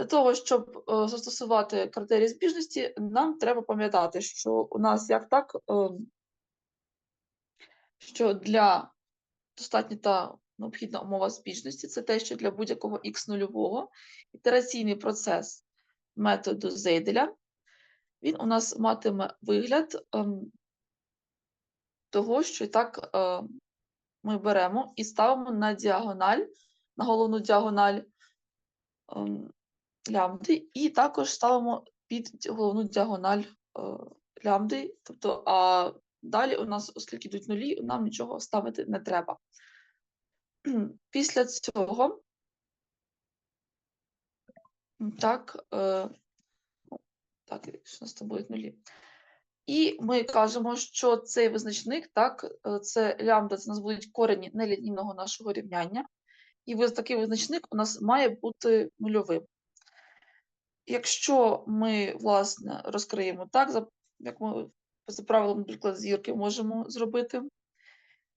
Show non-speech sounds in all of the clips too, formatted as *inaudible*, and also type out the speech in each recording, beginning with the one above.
Для того, щоб е, застосувати критерії збіжності, нам треба пам'ятати, що у нас як так, ем, що для достатня та необхідна умова збіжності це те, що для будь-якого х нульового ітераційний процес методу Зейделя, він у нас матиме вигляд ем, того, що і так е, ми беремо і ставимо на діагональ, на головну діагональ ем, лямбди, і також ставимо під головну діагональ е, лямбди. Тобто, а далі у нас, оскільки йдуть нулі, нам нічого ставити не треба. *clears throat* Після цього, так, е, так, що у нас там будуть нулі. І ми кажемо, що цей визначник, так, е, це лямбда, це у нас будуть корені нелінійного нашого рівняння. І такий визначник у нас має бути нульовим. Якщо ми, власне, розкриємо так, як ми за правилом, наприклад, зірки можемо зробити,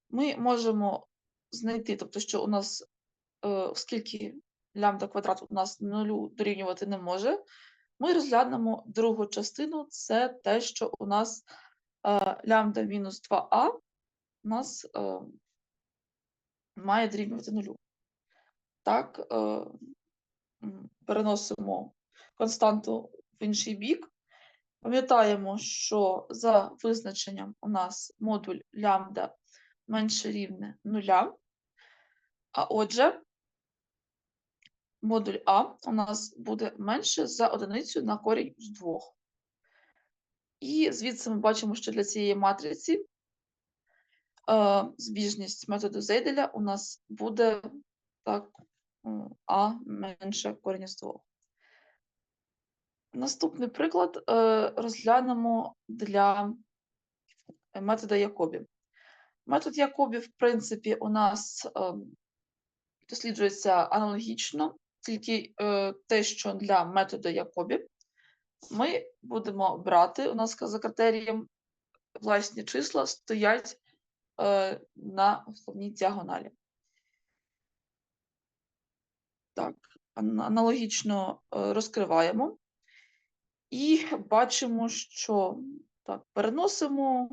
ми можемо знайти, тобто, що у нас, е, оскільки лямбда квадрат у нас нулю дорівнювати не може, ми розглянемо другу частину, це те, що у нас е, лямбда мінус 2а у нас е, має дорівнювати нулю. Так, е, переносимо константу в інший бік. Пам'ятаємо, що за визначенням у нас модуль лямбда менше рівне нуля. А отже, модуль А у нас буде менше за одиницю на корінь з двох. І звідси ми бачимо, що для цієї матриці е, збіжність методу Зейделя у нас буде так, А менше корінь з двох. Наступний приклад е, розглянемо для метода Якобі. Метод Якобі, в принципі, у нас е, досліджується аналогічно, тільки е, те, що для методу Якобі ми будемо брати, у нас за критерієм власні числа стоять на основній діагоналі. Так, аналогічно розкриваємо. І бачимо, що так, переносимо.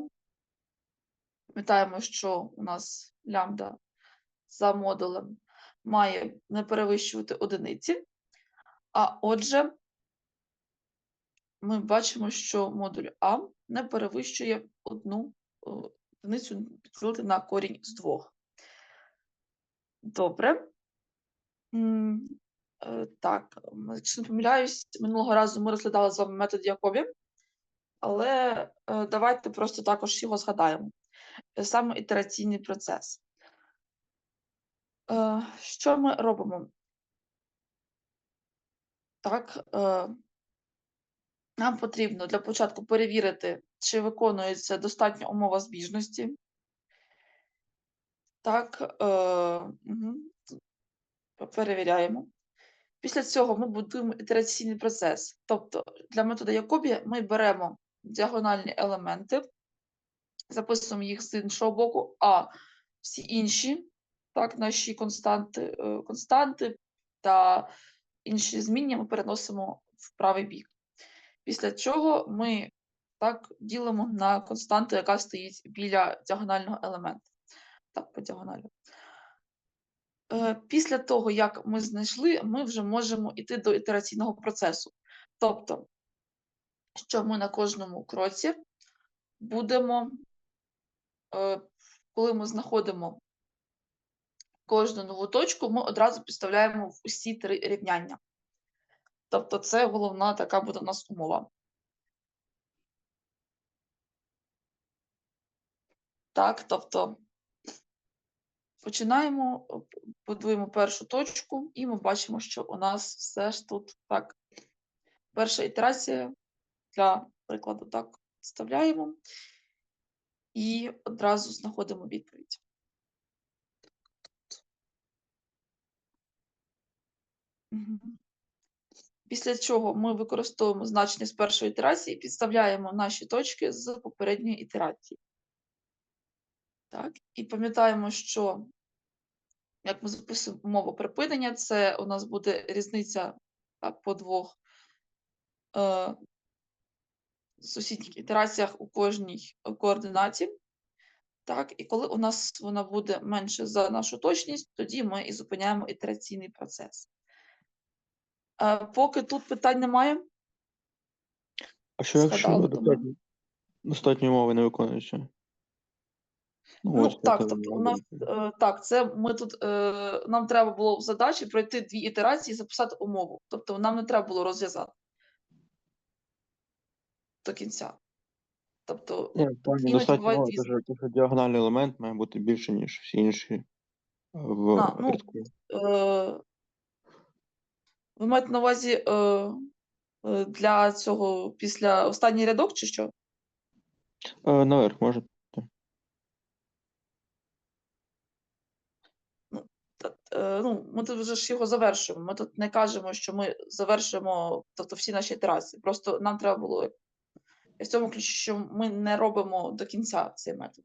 Пам'ятаємо, що у нас лямбда за модулем має не перевищувати одиниці. А отже, ми бачимо, що модуль А не перевищує одну е, одиницю підділити на корінь з двох. Добре. Е, Так, якщо не помиляюсь, минулого разу ми розглядали з вами метод Якобі, але е, давайте просто також його згадаємо. Е, Саме ітераційний процес. Що ми робимо? Так, нам потрібно для початку перевірити, чи виконується достатня умова збіжності. Так, перевіряємо. Після цього ми будуємо ітераційний процес. Тобто для методу Якобі ми беремо діагональні елементи, записуємо їх з іншого боку, а всі інші, так, наші константи, е, константи та інші зміння ми переносимо в правий бік. Після чого ми так ділимо на константу, яка стоїть біля діагонального елемента. Так, по діагоналі. Е, Після того, як ми знайшли, ми вже можемо йти до ітераційного процесу. Тобто, що ми на кожному кроці будемо, е, коли ми знаходимо кожну нову точку, ми одразу підставляємо в усі три рівняння. Тобто, це головна така буде у нас умова. Так, тобто починаємо, о, будуємо першу точку, і ми бачимо, що у нас все ж тут так. Перша ітерація для прикладу так вставляємо і одразу знаходимо відповідь. Після чого ми використовуємо значення з першої ітерації і підставляємо наші точки з попередньої ітерації. Так, і пам'ятаємо, що як ми записуємо умову припинення, це у нас буде різниця так, по двох е, сусідніх ітераціях у кожній координаті. Так, і коли у нас вона буде менше за нашу точність, тоді ми і зупиняємо ітераційний процес. Е, поки тут питань немає, А що якщо достатньо, достатньо умови не виконуються? Ну, ось так, тобто у нас е, так, це ми тут е, нам треба було в задачі пройти дві ітерації і записати умову. Тобто нам не треба було розв'язати до кінця. Тобто, Ні, іноді достатньо умови, різні. тому що- діагональний елемент має бути більше, ніж всі інші е, в А, ну, рядку. е, ви маєте на увазі е, е, для цього після останній рядок чи що? Е, Наверх може. Та- е, Ну, ми тут вже ж його завершуємо. Ми тут не кажемо, що ми завершуємо тобто, всі наші ітерації. Просто нам треба було в цьому ключі, що ми не робимо до кінця цей метод.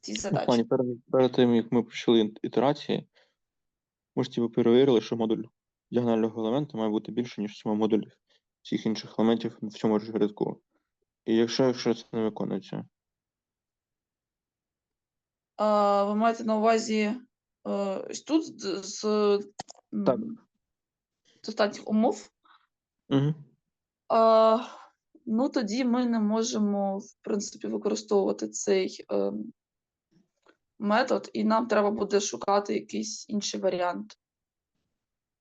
Ці Ну, задачі. плані перед, перед тим, як ми почали ітерації, ми ж типу перевірили, що модуль діагонального елемента має бути більше, ніж сума модулів всіх інших елементів в цьому ж рядку. І якщо, якщо це не виконується, А, ви маєте на увазі е, тут з, з, Так. з останніх умов. угу. А, ну, тоді ми не можемо, в принципі, використовувати цей е, метод, і нам треба буде шукати якийсь інший варіант.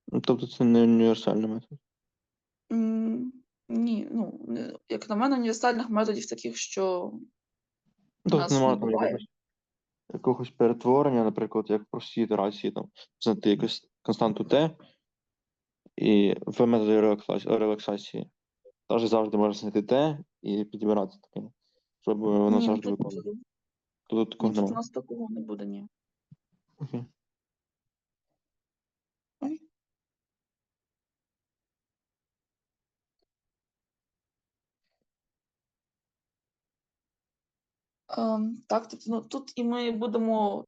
Ну, тобто це не універсальний метод. Ні, ну, як на мене, універсальних методів таких, що Тобто нас не немає буває. Якогось, перетворення, наприклад, як в простій ітерації, там, знайти якусь константу Т і в методі релаксації, теж завжди можна знайти Т і підібрати таке, щоб воно Ні, завжди виконувало. Тут такого тут у нас такого не буде, ні. Окей. Так, тобто, ну, тут і ми будемо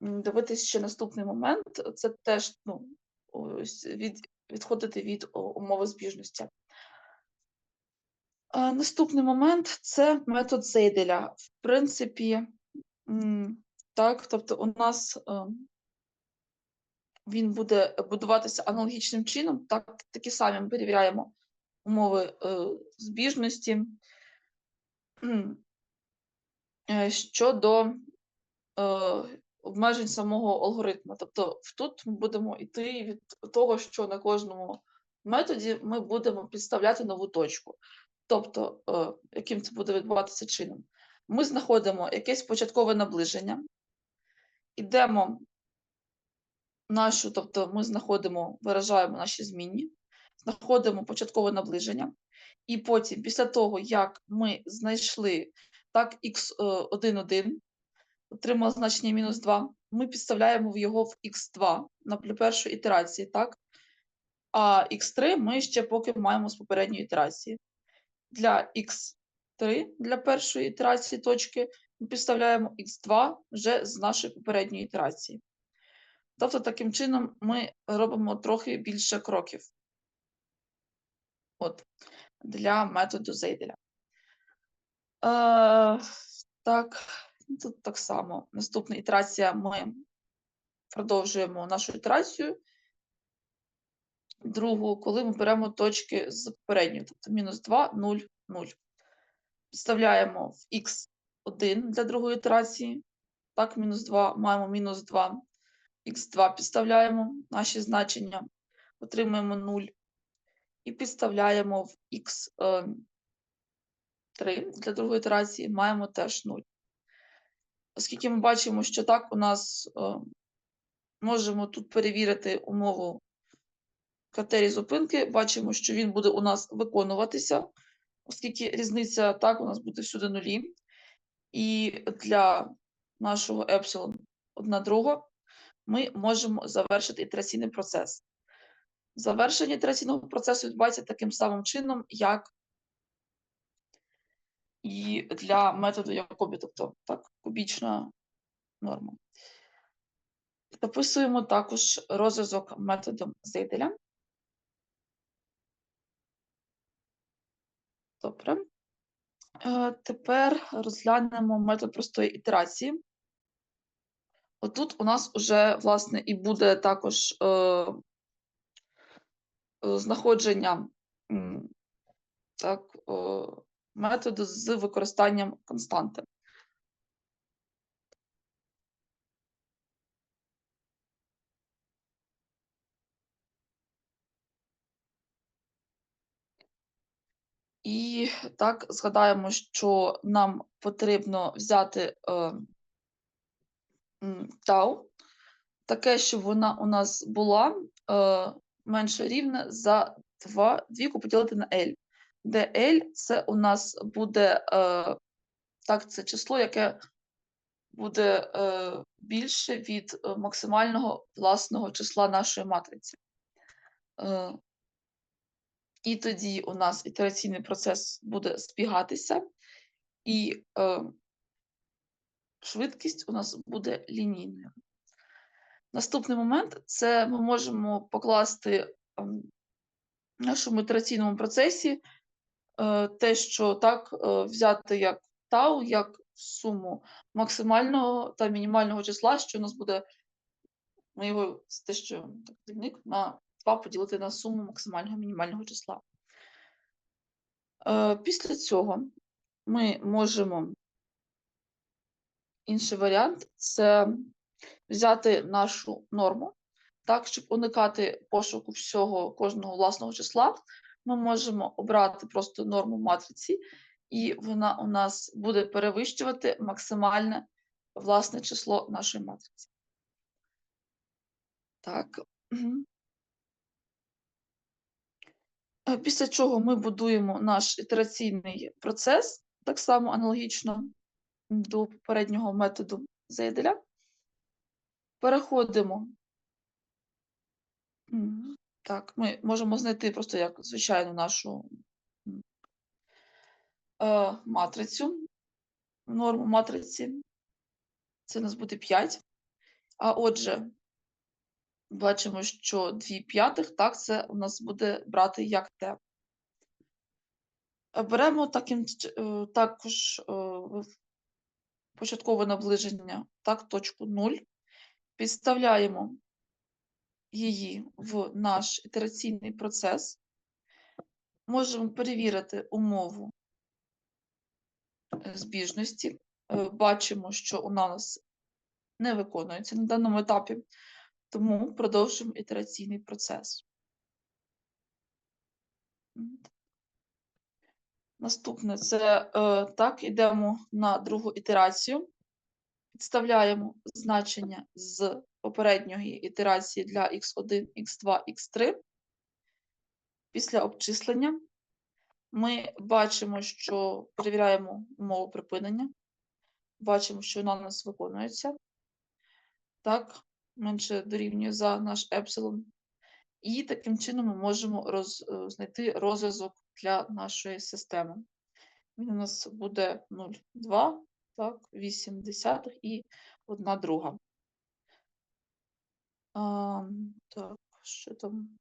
дивитися ще наступний момент. Це теж ну, від, відходити від умови збіжності. Е, наступний момент це метод Зейделя. В принципі, так, тобто у нас е, він буде будуватися аналогічним чином. Так, такі самі ми перевіряємо умови е, збіжності. Е, Щодо е, обмежень самого алгоритму. Тобто тут ми будемо йти від того, що на кожному методі ми будемо підставляти нову точку. Тобто, е, яким це буде відбуватися чином? Ми знаходимо якесь початкове наближення, ідемо нашу, тобто ми знаходимо, виражаємо наші змінні, знаходимо початкове наближення, і потім, після того, як ми знайшли так x1,1, отримали значення мінус 2, ми підставляємо його в x2 на першої ітерації, так? А x3 ми ще поки маємо з попередньої ітерації. Для x3, для першої ітерації точки, ми підставляємо x2 вже з нашої попередньої ітерації. Тобто, таким чином ми робимо трохи більше кроків. От, для методу Зейделя. Е, так, тут так само. Наступна ітерація ми продовжуємо нашу ітерацію. Другу, коли ми беремо точки з попередньої, тобто мінус 2, 0, 0. Підставляємо в x1 для другої ітерації. Так, мінус 2, маємо мінус 2. х2 підставляємо наші значення, отримуємо 0. І підставляємо в x3 для другої ітерації, маємо теж 0. Оскільки ми бачимо, що так у нас е, можемо тут перевірити умову критерії зупинки, бачимо, що він буде у нас виконуватися, оскільки різниця так у нас буде всюди нулі. І для нашого епсилон одна друга ми можемо завершити ітераційний процес. Завершення ітераційного процесу відбувається таким самим чином, як і для методу Якобі, тобто так, кубічна норма. записуємо також розв'язок методом Зейделя. Добре. Е, тепер розглянемо метод простої ітерації. Отут у нас вже, власне, і буде також е, е знаходження так, методу з використанням константи. І так згадаємо, що нам потрібно взяти е, тау, таке, щоб вона у нас була е, менше рівне за 2, двійку поділити на L, де L це у нас буде е, так, це число, яке буде е, більше від е, максимального власного числа нашої матриці. Е, і тоді у нас ітераційний процес буде збігатися, і е, швидкість у нас буде лінійною. Наступний момент це ми можемо покласти ем, в нашому ітераційному процесі те, що так е, взяти як тау, як суму максимального та мінімального числа, що у нас буде, ми його те, що так, дільник на 2 поділити на суму максимального мінімального числа. Е, Після цього ми можемо інший варіант це взяти нашу норму, так, щоб уникати пошуку всього кожного власного числа, ми можемо обрати просто норму матриці, і вона у нас буде перевищувати максимальне власне число нашої матриці. Так. Е, Після чого ми будуємо наш ітераційний процес, так само аналогічно до попереднього методу Зейделя. Переходимо. Так, ми можемо знайти просто як звичайну нашу е, матрицю, норму матриці. Це у нас буде 5. А отже, бачимо, що 2 п'ятих, так, це у нас буде брати як. Е, Беремо таким, е, також е, початкове наближення, так, точку 0. Підставляємо її в наш ітераційний процес. Можемо перевірити умову е, збіжності. Е, Бачимо, що у нас не виконується на даному етапі, тому продовжуємо ітераційний процес. Наступне це е, так, йдемо на другу ітерацію. Підставляємо значення з попередньої ітерації для x1, x2, x3. Після обчислення ми бачимо, що перевіряємо умову припинення. Бачимо, що вона у нас виконується. Так, менше дорівнює за наш епсилон. І таким чином ми можемо роз, е, знайти розв'язок для нашої системи. Він у нас буде 0,2, так, 8 десятих і 1 друга. А, так, що там?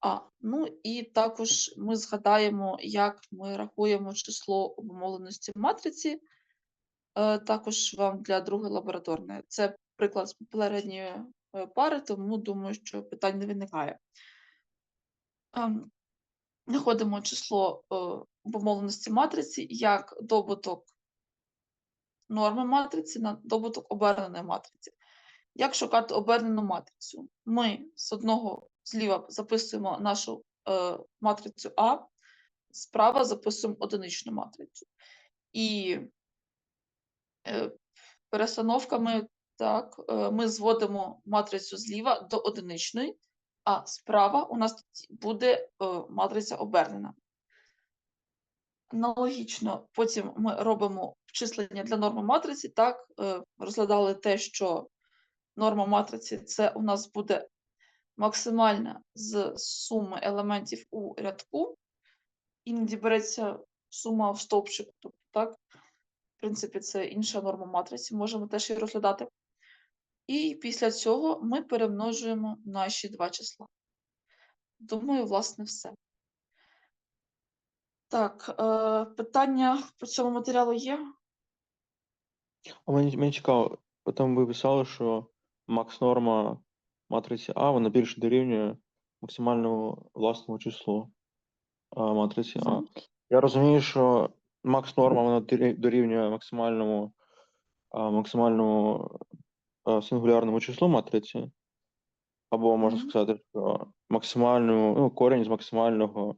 А, ну і також ми згадаємо, як ми рахуємо число обумовленості в матриці. Е, також вам для другої лабораторної. Це приклад з попередньої е, пари, тому думаю, що питань не виникає. Ем, Знаходимо число е, обумовленості матриці як добуток норми матриці на добуток оберненої матриці. Як шукати обернену матрицю? Ми з одного зліва записуємо нашу е, матрицю А, справа записуємо одиничну матрицю. І е, перестановками так, е, ми зводимо матрицю зліва до одиничної, а справа у нас буде е, матриця обернена. Аналогічно, потім ми робимо вчислення для норми матриці. Так, е, розглядали те, що норма матриці це у нас буде максимальна з суми елементів у рядку. Іноді береться сума в стовпчику. Тобто, так, в принципі, це інша норма матриці, можемо теж її розглядати. І після цього ми перемножуємо наші два числа. Думаю, власне, все. Так, е, питання по цьому матеріалу є? А мені, мені цікаво, там ви писали, що макс норма матриці А, вона більше дорівнює максимальному власному числу а, матриці А. Я розумію, що макс норма вона дорівнює максимальному, а, максимальному а, сингулярному числу матриці. Або можна сказати, що максимальному, ну, корінь з максимального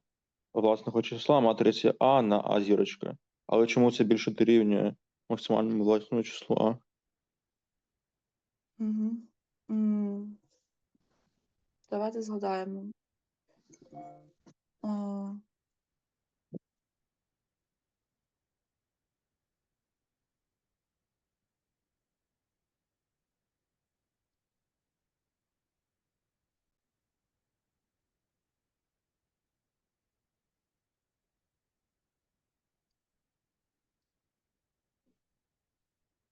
власного числа матриці А на А зірочка. Але чому це більше дорівнює максимальному власному числу А? Мгм. М. Давайте згадаємо. Е, ем,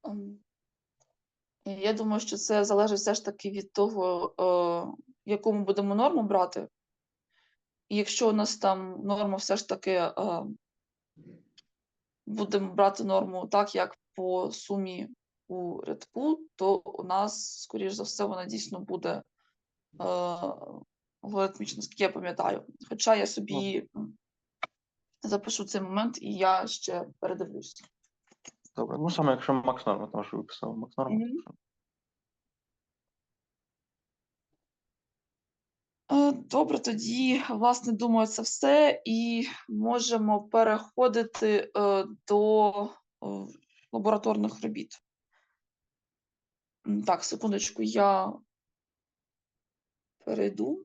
і Я думаю, що це залежить все ж таки від того, е, яку ми будемо норму брати. І якщо у нас там норма все ж таки е, будемо брати норму так, як по сумі у рядку, то у нас, скоріш за все, вона дійсно буде е, логарифмічна, наскільки я пам'ятаю. Хоча я собі запишу цей момент і я ще передивлюсь. Добре, ну саме якщо макс норма, тому що ви писали макс норма. Мгм. Е, Добре, тоді, власне, думаю, це все, і можемо переходити е, до е, лабораторних робіт. М, Так, секундочку, я перейду.